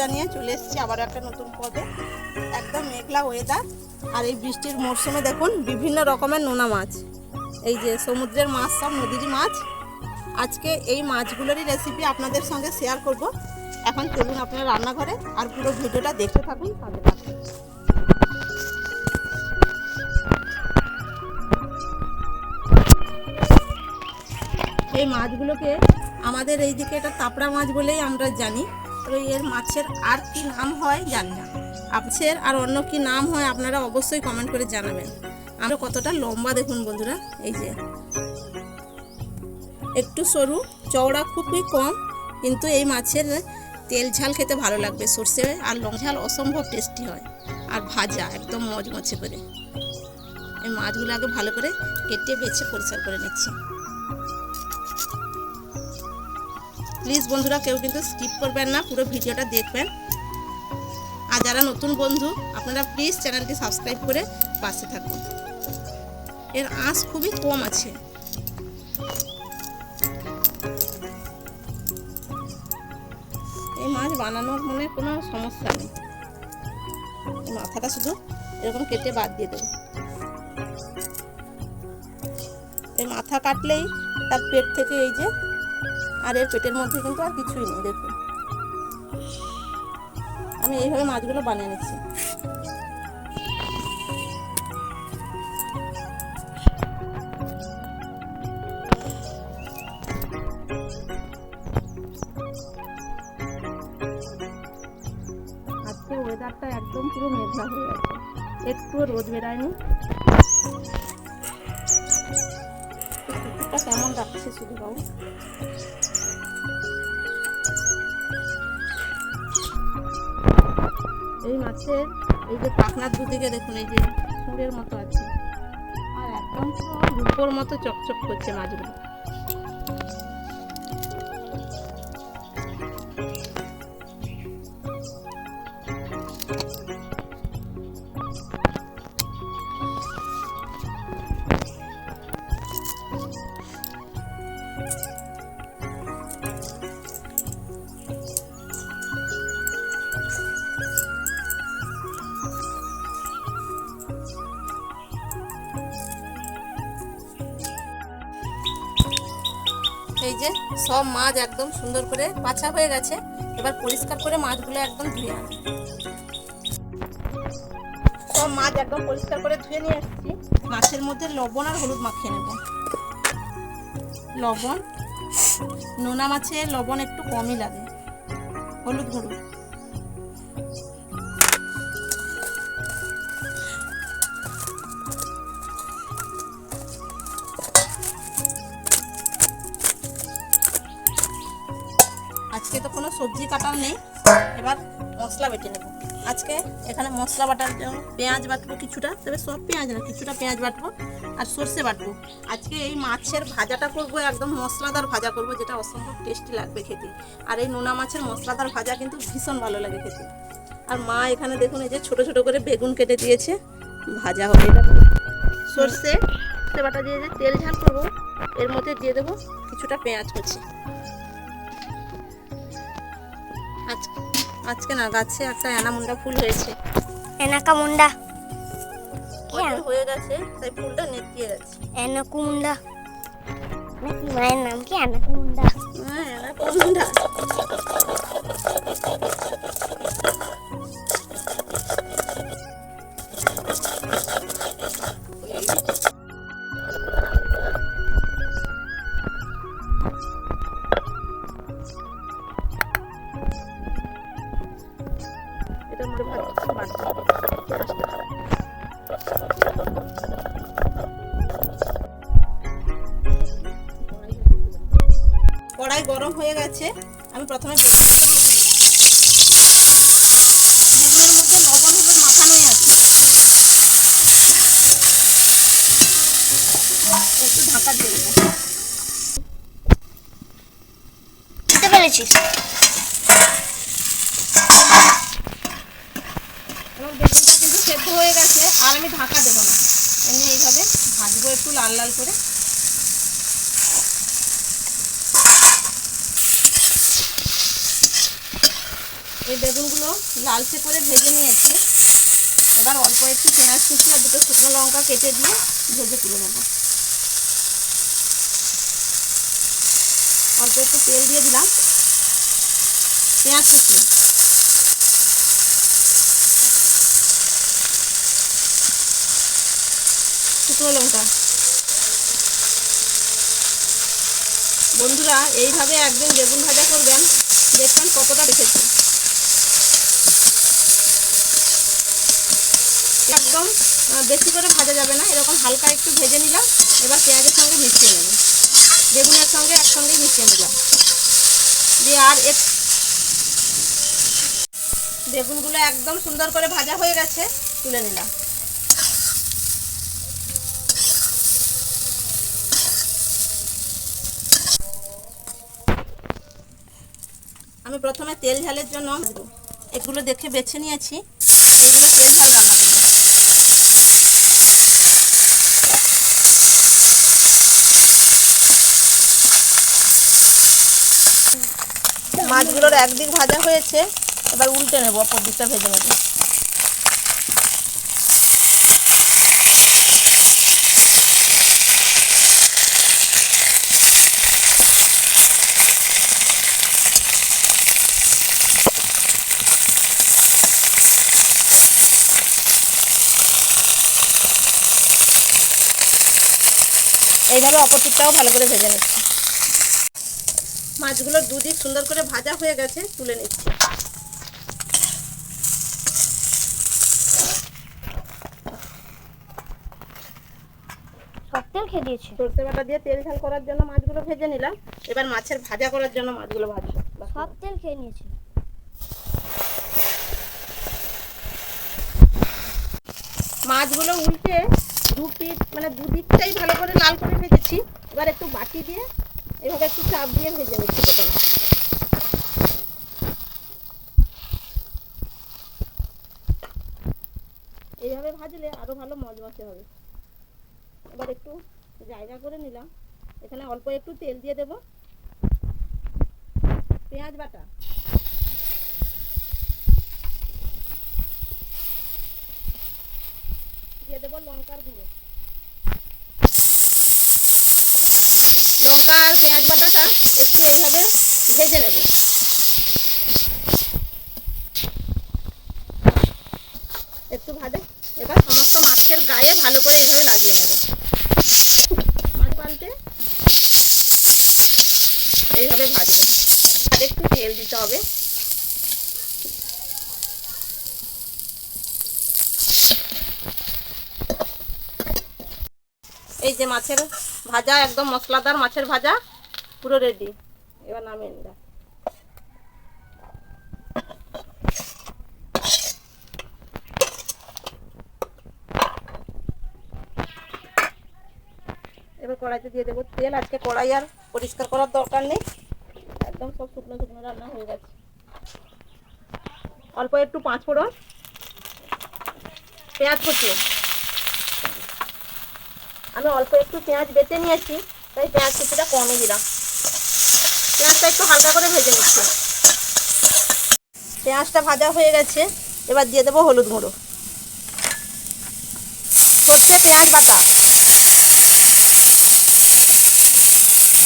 জানিয়ে চলে এসেছি আবার একটা নতুন পদে একদম মেঘলা ওয়েদার আর এই বৃষ্টির মরশুমে দেখুন বিভিন্ন রকমের নোনা মাছ। এই যে সমুদ্রের মাছ, সব নদীর মাছ। আজকে এই মাছগুলোরই রেসিপি আপনাদের সঙ্গে শেয়ার করব। এখন চলুন আপনার রান্নাঘরে আর পুরো ভিডিওটা দেখতে থাকুন থাকুন। এই মাছগুলোকে আমাদের এই দিকে এটা তাপড়া মাছ বলেই আমরা জানি। এর মাছের আর কি নাম হয় জানি না। মাছের আর অন্য কি নাম হয় আপনারা অবশ্যই কমেন্ট করে জানাবেন। আমরা কতটা লম্বা দেখুন বন্ধুরা, এই যে। একটু সরু, চওড়া খুবই কম, কিন্তু এই মাছের তেল ঝাল খেতে ভালো লাগবে। সর্ষে আর লং ঝাল অসম্ভব টেস্টি হয়, আর ভাজা একদম মচমচে করে। এই মাছগুলো আগে ভালো করে কেটে বেছে পরিষ্কার করে নিচ্ছি। প্লিজ বন্ধুরা কেউ কিন্তু স্কিপ করবেন না, পুরো ভিডিওটা দেখবেন। আর যারা নতুন বন্ধু, আপনারা প্লিজ চ্যানেলটি সাবস্ক্রাইব করে পাশে থাকুন। এর আঁশ খুবই কম আছে। এই মাছ বানানোর মনে কোনো সমস্যা নেই। মাথাটা শুধু এরকম কেটে বাদ দিয়ে দেবো। এই মাথা কাটলেই তার পেট থেকে এই যে আর এর পেটের মধ্যে কিন্তু আর কিছুই নেই, দেখুন। আমি এইভাবে মাছগুলো বানিয়ে নিচ্ছি। আজকে ওয়েদারটা একদম পুরো মেঘলা হয়ে গেছে। একটু রোদ বেরায়নি। কুকুরটা কেমন শুধু বাবু? এই মাছের, এই যে পাখনার দুদিকে দেখুন, এই যে সুরের মতো আছে। আর একদম পুরো রূপোর মতো চকচক করছে মাছগুলো। সব মাছ একদম সুন্দর করে বাছা হয়ে গেছে। এবার পরিষ্কার করে মাছগুলো একদম ধুয়ে আনি। সব মাছ একদম পরিষ্কার করে ধুয়ে নিয়ে আসছি মাছের মধ্যে লবণ আর হলুদ মাখিয়ে নেব। লবণ, নোনা মাছে লবণ একটু কমই লাগে। হলুদ গুঁড়ো আজকে তো কোনো সবজি কাটার নেই। এবার মশলা বেটে নেব। আজকে এখানে মশলা বাটার জন্য পেঁয়াজ বাটবো কিছুটা, তবে সব পেঁয়াজ না, কিছুটা পেঁয়াজ বাটবো আর সর্ষে বাটবো। আজকে এই মাছের ভাজাটা করব, একদম মশলাদার ভাজা করব, যেটা অসম্ভব টেস্টি লাগবে খেতে। আর এই নোনা মাছের মশলাদার ভাজা কিন্তু ভীষণ ভালো লাগে খেতে। আর মা এখানে দেখুন, এই যে ছোট ছোট করে বেগুন কেটে দিয়েছে, ভাজা হবে এটা। সর্ষে সর্ষে বাটা দিয়ে যে তেল ঝাল করব, এর মধ্যে দিয়ে দেবো কিছুটা পেঁয়াজ কুচি। আজকে না গাছে একটা অ্যানামুন্ডা ফুল হয়েছে। এনাকা মুন্ডা। বছর হয়ে গেছে তাই ফুলটা নেতিয়ে গেছে। এনাকুমুন্ডা নাকি মায়ের নাম কি? এনাকুমুন্ডা হ্যাঁ অ্যানাকোন্ডা গেছে আমি প্রথমে ভেজে নিই বেগুনের মধ্যে লবণ হলুদ মাখানোই আছে। একটু ঢাকা দিয়ে দেবো। বুঝতে পেরেছিস? এবং বেগুনটা কিন্তু সেদ্ধ হয়ে গেছে আর আমি ঢাকা দেবো না। এমনি এইভাবে ভাজবো একটু লাল লাল করে। এই বেগুনগুলো লালচে করে ভেজে নিয়েছি। এবার অল্প একটু পেঁয়াজ কুচি আর দুটো শুকনো লঙ্কা কেটে দিয়ে ভেজে তুলে নেব। অল্প একটু তেল দিয়ে দিলাম। পেঁয়াজ কুচি। শুকনো লঙ্কা। বন্ধুরা, এইভাবে একদিন বেগুন ভাজা করবেন, দেখবেন কতটা রেখেছি একদম বেশি করে ভাজা যাবে না। এরকম হালকা একটু ভেজে নিলাম, এবার পেঁয়াজের সঙ্গে মিশিয়ে নেব। বেগুনের সঙ্গে একসঙ্গেই মিশিয়ে নিলাম। দিয়ে আর এক বেগুনগুলো একদম সুন্দর করে ভাজা হয়ে গেছে, তুলে নিলাম। আমি প্রথমে তেল ঝালের জন্য এগুলো দেখে বেছে নিয়েছি এগুলো তেল ঝাল রান্না করব মাছগুলোর একদিক ভাজা হয়েছে, এবার উল্টে নেব, অপর দিকটা ভেজে নেব। এইভাবে অপর দিকটাও ভালো করে ভেজে নিচ্ছি। মাছগুলো দুদিক সুন্দর করে ভাজা হয়ে গেছে তুলে নিচ্ছি। সব তেল খেয়ে দিয়েছি। সরষে বাটা দিয়ে তেল ঝাল করার জন্য মাছগুলো ভেজে নিলাম। এবার মাছের ভাজা করার জন্য মাছগুলো ভাজবো সব তেল খেয়ে নিয়েছি। মাছগুলো উল্টে দু পিঠ মানে দুদিকটাই ভালো করে লাল করে ভেজেছি। এবার একটু বাটি দিয়ে এভাবে একটু চাপ দিয়ে ভেজে নিচ্ছি প্রথমে। এইভাবে ভাজলে আরও ভালো মজমচে হবে। এবার একটু জায়গা করে নিলাম। এখানে অল্প একটু তেল দিয়ে দেব। পেঁয়াজ বাটা। দিয়ে দেবো লঙ্কার গুঁড়ো। লঙ্কা আর পেঁয়াজ বাটাটা একটু এইভাবে ভেজে নেব। একটু ভাজে। এবার সমস্ত মাছের গায়ে ভালো করে এইভাবে লাগিয়ে নেব। মাছ পাল্টে এইভাবে ভাজবো। আর একটু তেল দিতে হবে। এই যে মাছের ভাজা, একদম মশলাদার মাছের ভাজা, পুরো রেডি এবার নামিয়ে নিলাম এবার কড়াইতে দিয়ে দেবো তেল। আজকে কড়াই আর পরিষ্কার করার দরকার নেই। একদম সব শুকনো শুকনো রান্না হয়ে গেছে। অল্প একটু পাঁচ ফোড়ন, পেঁয়াজ কুচি। আমি অল্প একটু পেঁয়াজ বেটে নিয়েছি, তাই পেঁয়াজ কিছুটা কমে দিলাম। পেঁয়াজটা একটু হালকা করে ভেজে নিচ্ছি। পেঁয়াজটা ভাজা হয়ে গেছে, এবার দিয়ে দেবো হলুদ গুঁড়ো। সর্ষে পেঁয়াজ বাটা।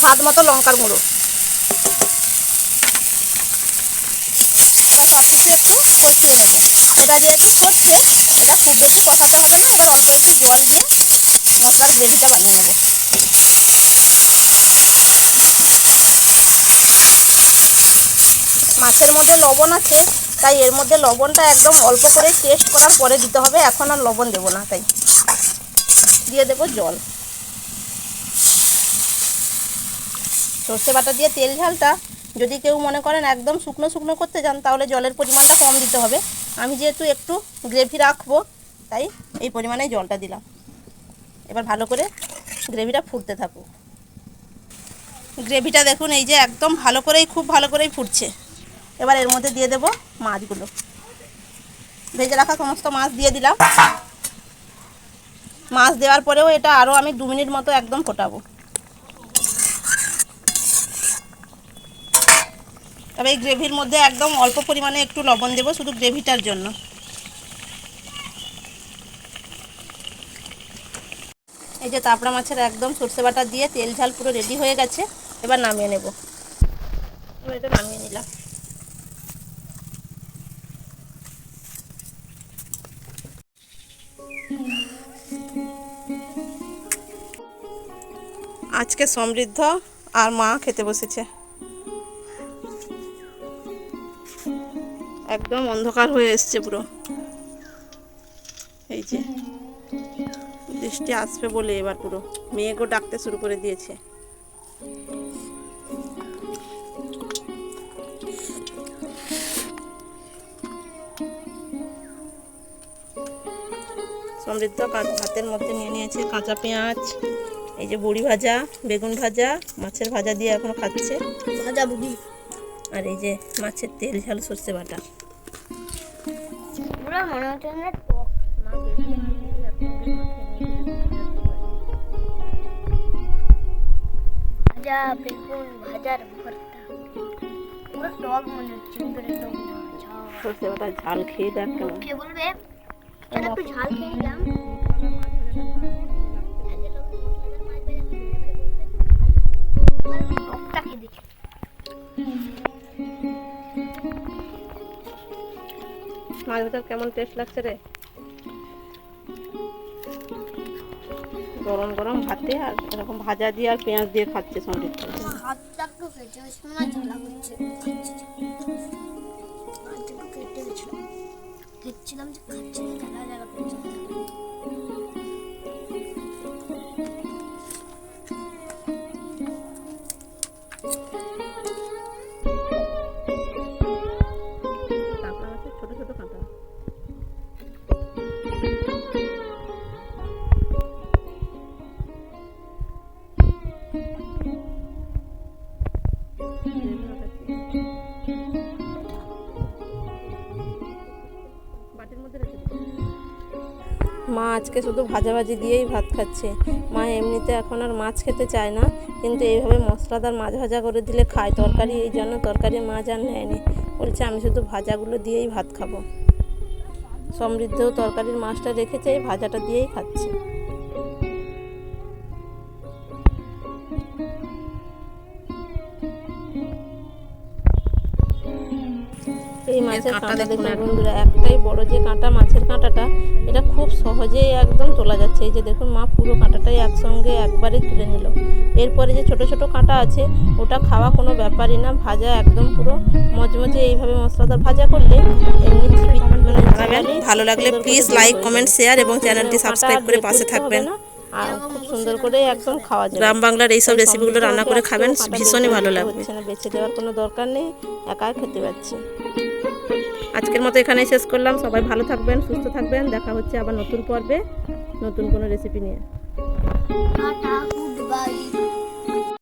স্বাদ মতো লঙ্কার গুঁড়ো। এবার সব কিছু একটু কষিয়ে নেব। এটা যেহেতু সর্ষে এটা খুব বেশি কষাতে হবে না, এবার অল্প একটু জল দিয়ে মশলার গ্রেভিটা বানিয়ে নেব। মাছের মধ্যে লবণ আছে, তাই এর মধ্যে লবণটা একদম অল্প করে টেস্ট করার পরে দিতে হবে। এখন আর লবণ দেবো না, তাই। দিয়ে দেবো জল। সর্ষে বাটা দিয়ে তেল ঝালটা, যদি কেউ মনে করেন একদম শুকনো শুকনো করতে চান, তাহলে জলের পরিমাণটা কম দিতে হবে। আমি যেহেতু একটু গ্রেভি রাখব, তাই এই পরিমাণে জলটা দিলাম। এবার ভালো করে গ্রেভিটা ফুটতে থাকুক। গ্রেভিটা দেখুন, এই যে একদম ভালো করেই, খুব ভালো করেই ফুটছে। এবার এর মধ্যে দিয়ে দেব মাছগুলো। ভেজে রাখা সমস্ত মাছ দিয়ে দিলাম। মাছ দেওয়ার পরেও এটা আরও আমি দু মিনিট মতো একদম ফোটাবো। তবে এই গ্রেভির মধ্যে একদম অল্প পরিমাণে একটু লবণ দেবো শুধু গ্রেভিটার জন্য। এই যে তাপড়া মাছের একদম সর্ষে বাটা দিয়ে তেল ঝাল পুরো রেডি হয়ে গেছে, এবার নামিয়ে নেব। এবার এটা নামিয়ে নিলাম। আজকে সমৃদ্ধ আর মা খেতে বসেছে। একদম অন্ধকার হয়ে এসছে পুরো। এই যে বৃষ্টি আসবে বলে এবার পুরো মেঘও ডাকতে শুরু করে দিয়েছে। সমৃদ্ধ ভাতের মধ্যে নিয়ে নিয়েছে কাঁচা পেঁয়াজ এই যে বড়ি ভাজা বেগুন ভাজা মাছের ভাজা দিয়ে এখন খাচ্ছে। ভাজা বুড়ি। আর এই যে মাছের তেল ঝাল সর্ষে বাটা। মনে হচ্ছে ভাজা বেগুন ভাজার ভর্তা। পুরো টক মনে হচ্ছে ভিতরে টক না সর্ষে বাটা ঝাল খেয়ে দেখ কেমন। কে বলবে? এটা একটু ঝাল খেয়ে নিলাম। মাছ ভাজার কেমন টেস্ট লাগছে রে? গরম গরম ভাতে আর এরকম ভাজা দিয়ে আর পেঁয়াজ দিয়ে খাচ্ছে সমৃদ্ধ আজকে শুধু ভাজাভাজি দিয়েই ভাত খাচ্ছে। মা এমনিতে এখন আর মাছ খেতে চায় না, কিন্তু এইভাবে মশলাদার মাছ ভাজা করে দিলে খায়। তরকারি এই জন্য তরকারি মাছ আর নেয়নি। বলছে, আমি শুধু ভাজাগুলো দিয়েই ভাত খাব। সমৃদ্ধ তরকারির মাছটা রেখেছে, এই ভাজাটা দিয়েই খাচ্ছে। এই মাছের কাঁটা দেখুন বন্ধুরা একটাই বড় যে কাঁটা মাছের কাঁটাটা এটা খুব সহজেই একদম তোলা যাচ্ছে। এই যে দেখুন মা পুরো কাঁটাটাই একসঙ্গে একবারে তুলে নিল। এরপরে যে ছোট ছোট কাঁটা আছে ওটা খাওয়া কোনো ব্যাপারই না ভাজা একদম পুরো মজমজে এইভাবে মশলাদার ভাজা করলে মানে ভালো লাগলে প্লিজ লাইক কমেন্ট শেয়ার এবং চ্যানেলটি সাবস্ক্রাইব করে পাশে থাকবেন। আর খুব সুন্দর করে একদম খাওয়া যাবে। গ্রাম বাংলার এইসব রেসিপিগুলো রান্না করে খাবেন ভীষণই ভালো লাগবে। বেছে দেওয়ার কোনো দরকার নেই একা খেতে পাচ্ছি। আজকের মতো এখানেই শেষ করলাম। সবাই ভালো থাকবেন, সুস্থ থাকবেন। দেখা হচ্ছে আবার নতুন পর্বে, নতুন কোনো রেসিপি নিয়ে।